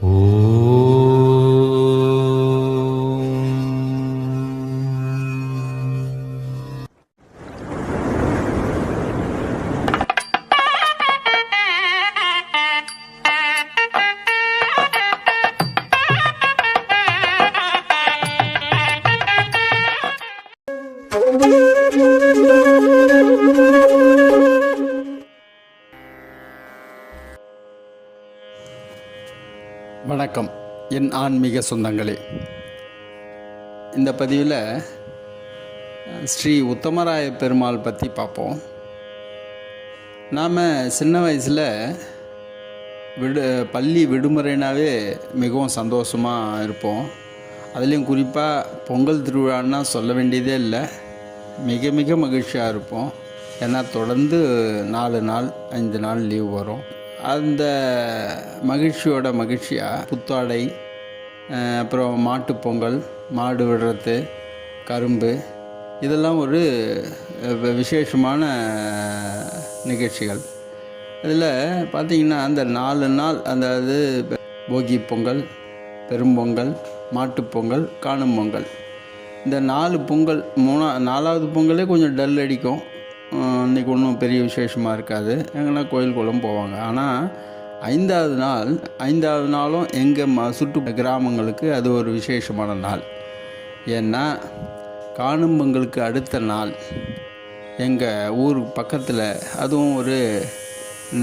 Oh. வணக்கம். என் ஆன்மீக சொந்தங்களே. இந்த பதிவில் ஸ்ரீ உத்தமராய பெருமாள் பற்றி பார்ப்போம். நாம் சின்ன வயசில் விடு பள்ளி விடுமுறைனாவே மிகவும் சந்தோஷமாக இருப்போம். அதுலேயும் குறிப்பாக பொங்கல் திருவிழான்னா சொல்ல வேண்டியதே இல்லை. மிக மிக மகிழ்ச்சியாக இருப்போம். ஏன்னா தொடர்ந்து நாலு நாள் ஐந்து நாள் லீவ் வரும். அந்த மகிழ்ச்சியோட மகிழ்ச்சியாக புத்தாடை அப்புறம் மாட்டுப்பொங்கல் மாடு விடுறது கரும்பு இதெல்லாம் ஒரு விசேஷமான நிகழ்ச்சிகள். இதில் பார்த்திங்கன்னா அந்த நாலு நாள் அதாவது போகி பொங்கல் பெரும்பொங்கல் மாட்டுப் பொங்கல் காணும் பொங்கல். இந்த நாலு பொங்கல் மூணா நாலாவது பொங்கலே கொஞ்சம் டல் அடிக்கும். அன்றைக்கி இன்னைக்கு ஒன்றும் பெரிய விசேஷமாக இருக்காது. எங்கன்னா கோயில் குளம் போவாங்க. ஆனால் ஐந்தாவது நாள் ஐந்தாவது நாளும் எங்கள் ம சுற்று கிராமங்களுக்கு அது ஒரு விசேஷமான நாள். ஏன்னா காணும் பொங்கலுக்கு அடுத்த நாள். எங்கள் ஊர் பக்கத்தில் அதுவும் ஒரு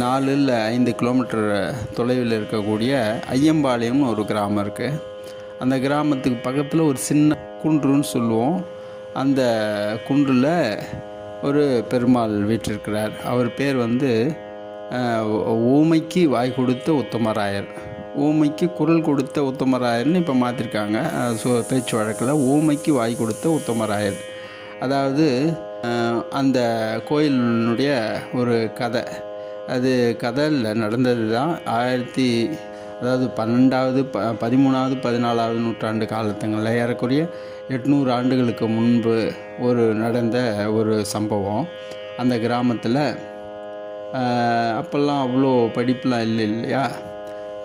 நாலு இல்லை ஐந்து கிலோமீட்டர் தொலைவில் இருக்கக்கூடிய ஐயம்பாளையம்னு ஒரு கிராமம் இருக்குது அந்த கிராமத்துக்கு பக்கத்தில் ஒரு சின்ன குன்றுன்னு சொல்லுவோம். அந்த குன்றில் ஒரு பெருமாள் வீற்றிருக்கிறார் அவர் பேர் வந்து ஊமைக்கு வாய் கொடுத்த உத்தமராயர். ஊமைக்கு குரல் கொடுத்த உத்தமராயர்னு இப்போ மாற்றிருக்காங்க ஸோ பேச்சு வழக்கில் ஊமைக்கு வாய் கொடுத்த உத்தமராயர். அதாவது அந்த கோயிலினுடைய ஒரு கதை. அது கதையில் நடந்தது தான் ஆயிரத்தி அதாவது பன்னெண்டாவது ப பதிமூணாவது பதினாலாவது நூற்றாண்டு காலத்துங்களில் ஏறக்குறைய எட்நூறு ஆண்டுகளுக்கு முன்பு ஒரு நடந்த ஒரு சம்பவம். அந்த கிராமத்தில் அப்போல்லாம் அவ்வளோ படிப்புலாம் இல்லை இல்லையா?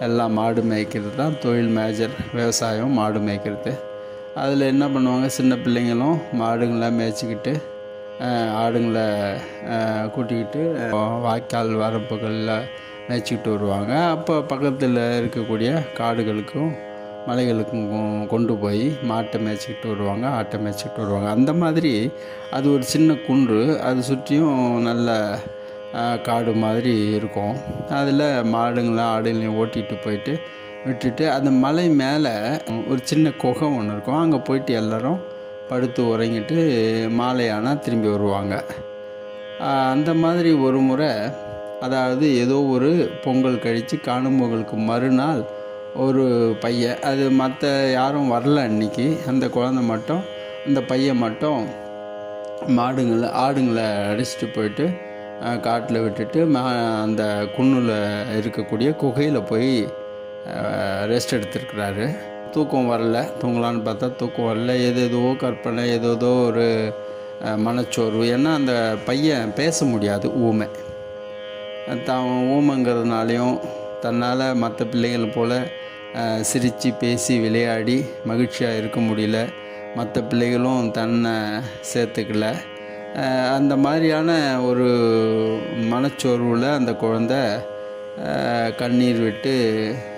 எல்லாம் மாடு மேய்க்கிறது தான் தொழில் மேஜர் விவசாயம் மாடு மேய்க்கிறது. அதில் என்ன பண்ணுவாங்க? சின்ன பிள்ளைங்களும் மாடுங்களை மேய்ச்சிக்கிட்டு ஆடுங்களை கூட்டிக்கிட்டு வாய்க்கால் வரப்புகளில் மேய்ச்சிக்கிட்டு வருவாங்க. அப்போ பக்கத்தில் இருக்கக்கூடிய காடுகளுக்கும் மலைகளுக்கும் கொ- கொண்டு போய் மாட்டை மேய்ச்சிக்கிட்டு வருவாங்க ஆட்டை மேய்ச்சிக்கிட்டு வருவாங்க. அந்த மாதிரி அது ஒரு சின்ன குன்று அது சுற்றியும் நல்ல காடு மாதிரி இருக்கும். அதில் மாடுங்களாம் ஆடுங்களையும் ஓட்டிகிட்டு போயிட்டு விட்டுட்டு அந்த மலை மேலே ஒரு சின்ன குகை ஒன்று இருக்கும். அங்கே போயிட்டு எல்லோரும் படுத்து உறங்கிட்டு மாலையானால் திரும்பி வருவாங்க. அந்த மாதிரி ஒரு முறை அதாவது ஏதோ ஒரு பொங்கல் கழித்து காணும் பொங்கலுக்கு மறுநாள் ஒரு பையன். அது மற்ற யாரும் வரல அன்னைக்கு அந்த குழந்தை மட்டும் அந்த பையன் மட்டும் மாடுங்களை ஆடுங்களை அடிச்சிட்டு போயிட்டு காட்டில் விட்டுட்டு மா அந்த குன்னில் இருக்கக்கூடிய குகையில் போய் ரெஸ்ட் எடுத்திருக்கிறாரு. தூக்கம் வரல. தூங்கலான்னு பார்த்தா தூக்கம் வரல. ஏதேதோ கற்பனை ஏதேதோ ஒரு மனச்சோர்வு. ஏன்னா அந்த பையன் பேச முடியாது ஊமை. தான் ஊமைங்கிறதுனாலையும் தன்னால் மற்ற பிள்ளைகள் போல் சிரித்து பேசி விளையாடி மகிழ்ச்சியாக இருக்க முடியல. மற்ற பிள்ளைகளும் தன்னை சேர்த்துக்கல. அந்த மாதிரியான ஒரு மனச்சோர்வில் அந்த குழந்தை கண்ணீர் விட்டு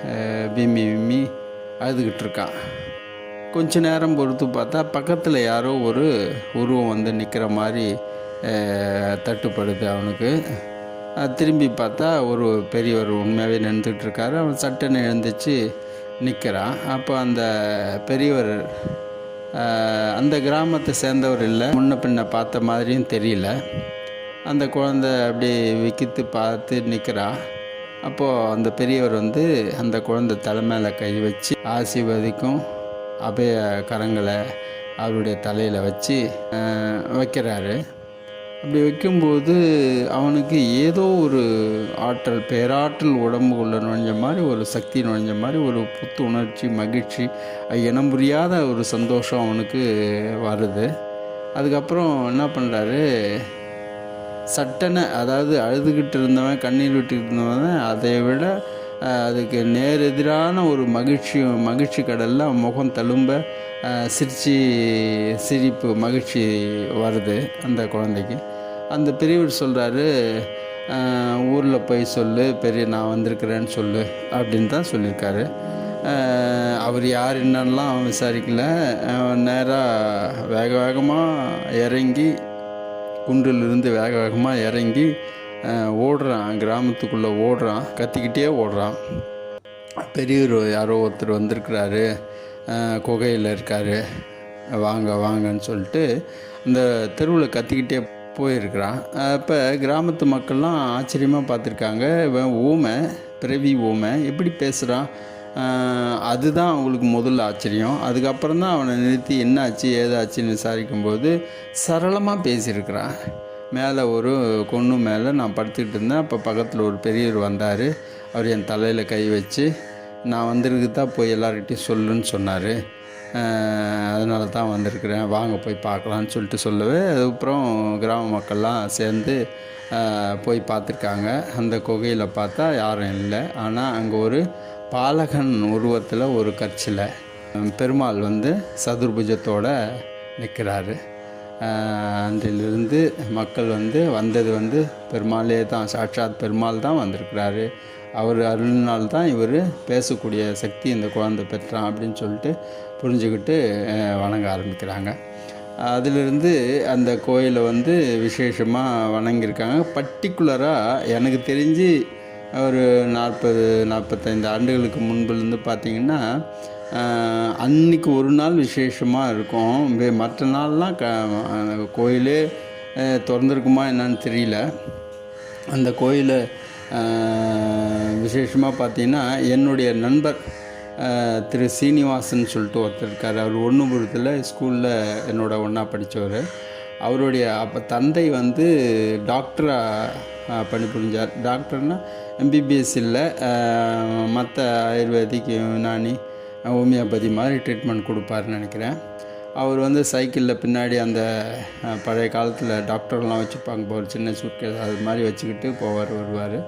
அஹ், விம்மி விம்மி அழுதுகிட்டு இருக்கான் கொஞ்ச நேரம் பொறுத்து பார்த்தா பக்கத்தில் யாரோ ஒரு உருவம் வந்து நிற்கிற மாதிரி தட்டுப்படுது அவனுக்கு. திரும்பி பார்த்தா ஒரு பெரியவர் உண்மையாகவே நின்றுட்டு இருக்காரு. அவன் சட்டுன்னு எழுந்திரிச்சு நிற்கிறான் அப்போ அந்த பெரியவர் அந்த கிராமத்தை சேர்ந்தவர் இல்லை. முன்ன பின்ன பார்த்த மாதிரியும் தெரியல. அந்த குழந்தை அப்படியே விக்கித்து பார்த்து நிற்கிறான் அப்போது அந்த பெரியவர் வந்து அந்த குழந்தை தலை மேலே கை வச்சு ஆசீர்வதிக்கும் அபய கரங்களை அவருடைய தலையில் வச்சு வைக்கிறாரு. அப்படி வைக்கும்போது அவனுக்கு ஏதோ ஒரு ஆற்றல் பேராற்றல் உடம்புக்குள்ளே நுழைஞ்ச மாதிரி ஒரு சக்தி நுழைஞ்ச மாதிரி ஒரு புத்துணர்ச்சி மகிழ்ச்சி இனம் புரியாத ஒரு சந்தோஷம் அவனுக்கு வருது. அதுக்கப்புறம் என்ன பண்ணுறாரு சட்டனை அதாவது அழுதுகிட்டு இருந்தவன் கண்ணீர் விட்டுக்கிட்டு இருந்தவன் அதை விட அதுக்கு அதுக்கு நேரெதிரான ஒரு மகிழ்ச்சி மகிழ்ச்சி கடலில் முகம் தழும்ப சிரிச்சு சிரிப்பு மகிழ்ச்சி வருது அந்த குழந்தைக்கு. அந்த பெரியவர் சொல்கிறாரு ஊரில் போய் சொல்லு பெரிய நான் வந்திருக்கிறேன்னு சொல்லு அப்படின்னு தான் சொல்லியிருக்காரு. அவர் யார் என்னன்னெலாம் விசாரிக்கல. நேராக வேக வேகமாக இறங்கி குன்றிலிருந்து வேக வேகமாக இறங்கி ஓடுறான் கிராமத்துக்குள்ளே ஓடுறான் கத்திக்கிட்டே ஓடுறான். பெரியவர் யாரோ ஒருத்தர் வந்திருக்கிறாரு குகையில் இருக்கார். வாங்க வாங்கன்னு சொல்லிட்டு இந்த தெருவில் கத்திக்கிட்டே போயிருக்கிறான். அப்போ கிராமத்து மக்கள்லாம் ஆச்சரியமாக பார்த்துருக்காங்க. இவன் ஊமை பிறவி ஊமை எப்படி பேசுகிறான் அதுதான் அவங்களுக்கு முதல்ல ஆச்சரியம். அதுக்கப்புறம் தான் அவனை நிறுத்தி என்னாச்சு ஏதாச்சுன்னு விசாரிக்கும்போது சரளமாக பேசியிருக்கிறான். மேலே ஒரு கொன்று மேலே நான் படுத்துக்கிட்டு இருந்தேன். அப்போ பக்கத்தில் ஒரு பெரியவர் வந்தார். அவர் என் தலையில் கை வச்சு நான் வந்திருக்கு தான் போய் எல்லார்கிட்டையும் சொல்லுன்னு சொன்னார். அதனால தான் வந்திருக்கிறேன். வாங்க போய் பார்க்கலான்னு சொல்லிட்டு சொல்லவே அதுக்கப்புறம் கிராம மக்கள்லாம் சேர்ந்து போய் பார்த்துருக்காங்க. அந்த குகையில் பார்த்தா யாரும் இல்லை. ஆனால் அங்கே ஒரு பாலகன் உருவத்தில் ஒரு கட்சியில் பெருமாள் வந்து சதுர்புஜத்தோட நிற்கிறாரு அன்றிலிருந்து மக்கள் வந்து வந்தது வந்து பெருமாளே தான் சாட்சாத் பெருமாள் தான் வந்திருக்கிறாரு. அவர் அருளினால் தான் இவர் பேசக்கூடிய சக்தி இந்த குழந்தை பெற்றான் அப்படின்னு சொல்லிட்டு புரிஞ்சுக்கிட்டு வணங்க ஆரம்பிக்கிறாங்க. அதிலிருந்து அந்த கோயிலை வந்து விசேஷமாக வணங்கியிருக்காங்க. பர்டிகுலராக எனக்கு தெரிஞ்சு ஒரு நாற்பது நாற்பத்தைந்து ஆண்டுகளுக்கு முன்பிலிருந்து பார்த்தீங்கன்னா அன்னைக்கு ஒரு நாள் விசேஷமாக இருக்கும். மற்ற நாள்லாம் க கோயிலே திறந்துருக்குமா என்னன்னு தெரியல. அந்த கோயிலை விசேஷமாக பார்த்தீங்கன்னா என்னுடைய நண்பர் திரு சீனிவாசன் சொல்லிட்டு ஒருத்தர் இருக்கார். அவர் ஒன்றுபுரத்தில் ஸ்கூலில் என்னோட ஒன்றா படித்தவர் அவருடைய அப்போ தந்தை வந்து டாக்டராக பணிபுரிஞ்சார். டாக்டர்னா எம்பிபிஎஸ் இல்லை மற்ற ஆயுர்வேதிக் யுனானி ஹோமியோபதி மாதிரி ட்ரீட்மெண்ட் கொடுப்பாருன்னு நினைக்கிறேன். அவர் வந்து சைக்கிளில் பின்னாடி அந்த பழைய காலத்தில் டாக்டர்லாம் வச்சுருப்பாங்க ஒரு சின்ன சூட்கேஸ் அது மாதிரி வச்சுக்கிட்டு போவார் வருவார்.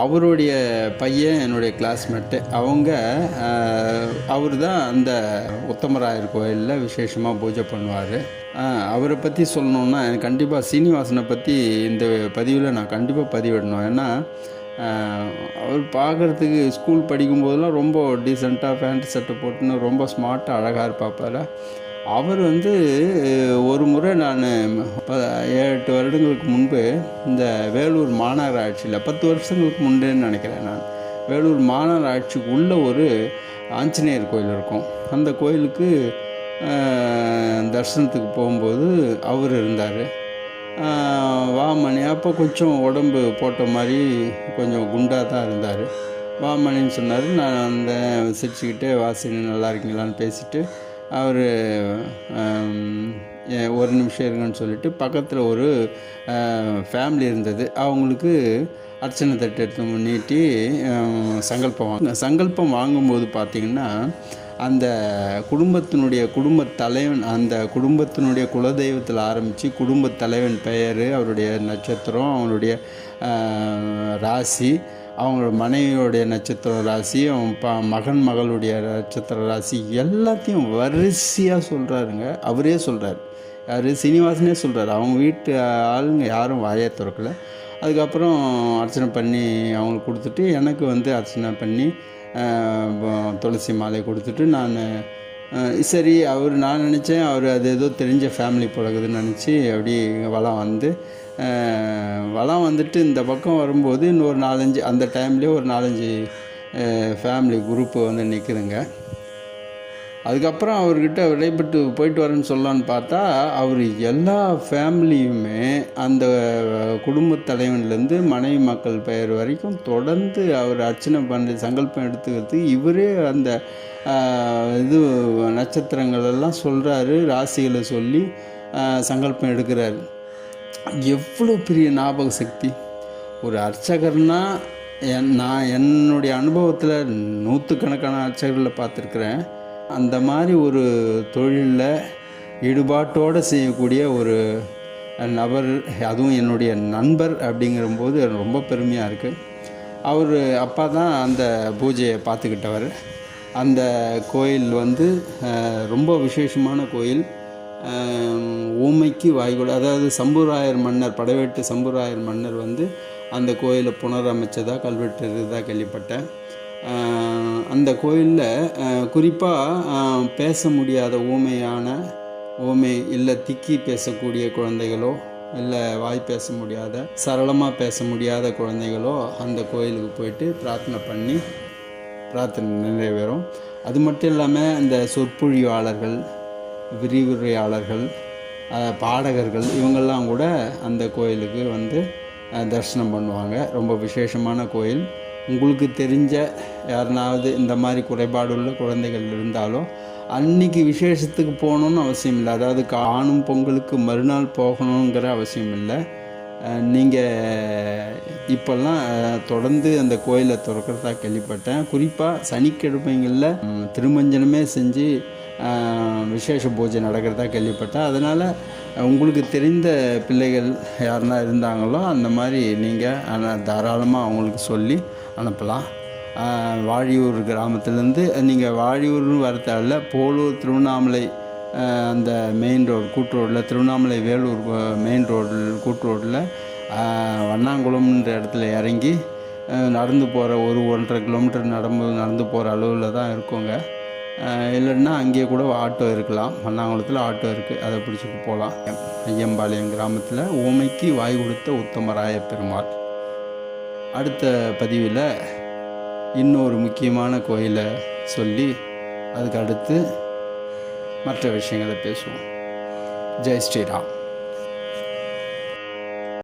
அவருடைய பையன் என்னுடைய கிளாஸ்மேட்டு அவங்க அவர் தான் அந்த உத்தமராயர் கோயிலில் விசேஷமாக பூஜை பண்ணுவார். அவரை பற்றி சொல்லணுன்னா எனக்கு கண்டிப்பாக சீனிவாசனை பற்றி இந்த பதிவில் நான் கண்டிப்பாக பதிவிடணும். ஏன்னா அவர் பார்க்குறதுக்கு ஸ்கூல் படிக்கும்போதெல்லாம் ரொம்ப டீசெண்டாக பேண்ட் சட்டை போட்டுன்னு ரொம்ப ஸ்மார்ட்டாக அழகாக இருப்பாப்பார் அவர் வந்து ஒரு முறை நான் ப ஏழு எட்டு வருடங்களுக்கு முன்பு இந்த வேலூர் மாநகராட்சியில் பத்து வருஷங்களுக்கு முன்னேன்னு நினைக்கிறேன் நான் வேலூர் மாநகராட்சிக்கு உள்ள ஒரு ஆஞ்சநேயர் கோயில் இருக்கும். அந்த கோயிலுக்கு தரிசனத்துக்கு போகும்போது அவர் இருந்தார். வாமணி அப்போ கொஞ்சம் உடம்பு போட்ட மாதிரி கொஞ்சம் குண்டாக தான் இருந்தார். வாமணின்னு சொன்னார். நான் அந்த சிரிச்சுக்கிட்டே வாசினி நல்லா இருக்கீங்களான்னு பேசிட்டு அவர் ஒரு நிமிஷம் இருங்கன்னு சொல்லிட்டு பக்கத்தில் ஒரு ஃபேமிலி இருந்தது. அவங்களுக்கு அர்ச்சனை தட்டு எடுத்து நீட்டி சங்கல்பம் வாங்க சங்கல்பம் வாங்கும்போது பார்த்திங்கன்னா அந்த குடும்பத்தினுடைய குடும்பத் தலைவன் அந்த குடும்பத்தினுடைய குலதெய்வத்தில் ஆரம்பித்து குடும்பத் தலைவன் பெயர் அவருடைய நட்சத்திரம் அவருடைய ராசி அவங்களோட மனைவியோடைய நட்சத்திர ராசி அவன் ப மகன் மகளுடைய நட்சத்திர ராசி எல்லாத்தையும் வரிசையாக சொல்கிறாருங்க அவரே சொல்கிறார் யார்? சீனிவாசனே சொல்கிறார் அவங்க வீட்டு ஆளுங்க யாரும் வாயை திறக்கல. அதுக்கப்புறம் அர்ச்சனை பண்ணி அவங்களுக்கு கொடுத்துட்டு எனக்கு வந்து அர்ச்சனை பண்ணி துளசி மாலை கொடுத்துட்டு நான் சரி அவர் நான் நினச்சேன். அவர் அது ஏதோ தெரிஞ்ச ஃபேமிலி பழகுதுன்னு நினச்சி அப்படி வளம் வந்து வளம் வந்துட்டு இந்த பக்கம் வரும்போது இன்னொரு நாலஞ்சு அந்த டைம்லேயே ஒரு நாலஞ்சு ஃபேமிலி குரூப்பு வந்து நிற்குதுங்க அதுக்கப்புறம் அவர்கிட்ட விடைபெற்று போயிட்டு வரேன்னு சொல்லலான்னு பார்த்தா அவர் எல்லா ஃபேமிலியுமே அந்த குடும்பத் தலைவன்லேருந்து மனைவி மக்கள் பெயர் வரைக்கும் தொடர்ந்து அவர் அர்ச்சனை பண்ணி சங்கல்பம் எடுத்துக்கிறதுக்கு இவரே அந்த இது நட்சத்திரங்கள் எல்லாம் சொல்கிறாரு ராசிகளை சொல்லி சங்கல்பம் எடுக்கிறாரு. எவ்வளோ பெரிய ஞாபக சக்தி? ஒரு அர்ச்சகர்னா என் நான் என்னுடைய அனுபவத்தில் நூற்றுக்கணக்கான அர்ச்சகர்களை பார்த்துருக்குறேன். அந்த மாதிரி ஒரு தொழிலில் ஈடுபாட்டோடு செய்யக்கூடிய ஒரு நபர் அதுவும் என்னுடைய நண்பர் அப்படிங்கிறபோது ரொம்ப பெருமையாக இருக்குது அவர் அப்பா தான் அந்த பூஜையை பார்த்துக்கிட்டவர். அந்த கோயில் வந்து ரொம்ப விசேஷமான கோயில். ஊமைக்கு வாய்கொடு அதாவது சம்புராயர் மன்னர் படவேட்டு சம்புராயர் மன்னர் வந்து அந்த கோயிலை புனரமைச்சதாக கல்வெட்டு இருந்ததாக கேள்விப்பட்டேன் அந்த கோயிலில் குறிப்பாக பேச முடியாத ஊமையான ஊமை இல்லை திக்கி பேசக்கூடிய குழந்தைகளோ இல்லை வாய் பேச முடியாத சரளமாக பேச முடியாத குழந்தைகளோ அந்த கோயிலுக்கு போயிட்டு பிரார்த்தனை பண்ணி பிரார்த்தனை நிறைவேறும். அது மட்டும் இல்லாமல் இந்த சொற்பொழிவாளர்கள் விரிவுரையாளர்கள் பாடகர்கள் இவங்கெல்லாம் கூட அந்த கோயிலுக்கு வந்து தரிசனம் பண்ணுவாங்க. ரொம்ப விசேஷமான கோயில். உங்களுக்கு தெரிஞ்ச யாருனாவது இந்த மாதிரி குறைபாடுள்ள குழந்தைகள் இருந்தாலும் அன்னைக்கு விசேஷத்துக்கு போகணுன்னு அவசியம் இல்லை. அதாவது காணும் பொங்கலுக்கு மறுநாள் போகணுங்கிற அவசியம் இல்லை. நீங்கள் இப்போல்லாம் தொடர்ந்து அந்த கோயிலை திறக்கிறதா கேள்விப்பட்டேன். குறிப்பாக சனிக்கிழமைங்களில் திருமஞ்சனமே செஞ்சு விசேஷ பூஜை நடக்கிறதா கேள்விப்பட்டேன். அதனால் உங்களுக்கு தெரிந்த பிள்ளைகள் யாருன்னா இருந்தாங்களோ அந்த மாதிரி நீங்கள் தாராளமாக அவங்களுக்கு சொல்லி அனுப்பலாம். வாழியூர் கிராமத்துலேருந்து நீங்கள் வாழியூர்னு வரத்தால போலூர் திருவண்ணாமலை அந்த மெயின் ரோடு கூட்டு ரோட்டில் திருவண்ணாமலை வேலூர் மெயின் ரோடு கூட்டு ரோட்டில் வண்ணாங்குளம்ன்ற இடத்துல இறங்கி நடந்து போகிற ஒரு ஒன்றரை கிலோமீட்டர் நடந்து நடந்து போகிற அளவில் தான் இருக்குங்க. இல்லைன்னா அங்கேயே கூட ஆட்டோ இருக்கலாம். மண்ணாங்குளத்தில் ஆட்டோ இருக்குது அதை பிடிச்சிட்டு போகலாம். ஐயம்பாளையம் கிராமத்தில் ஊமைக்கு வாய் கொடுத்த உத்தமராய பெருமாள். அடுத்த பதிவில் இன்னொரு முக்கியமான கோயிலை சொல்லி அதுக்கு அடுத்து மற்ற விஷயங்களை பேசுவோம். ஜெய் ஸ்ரீராம்.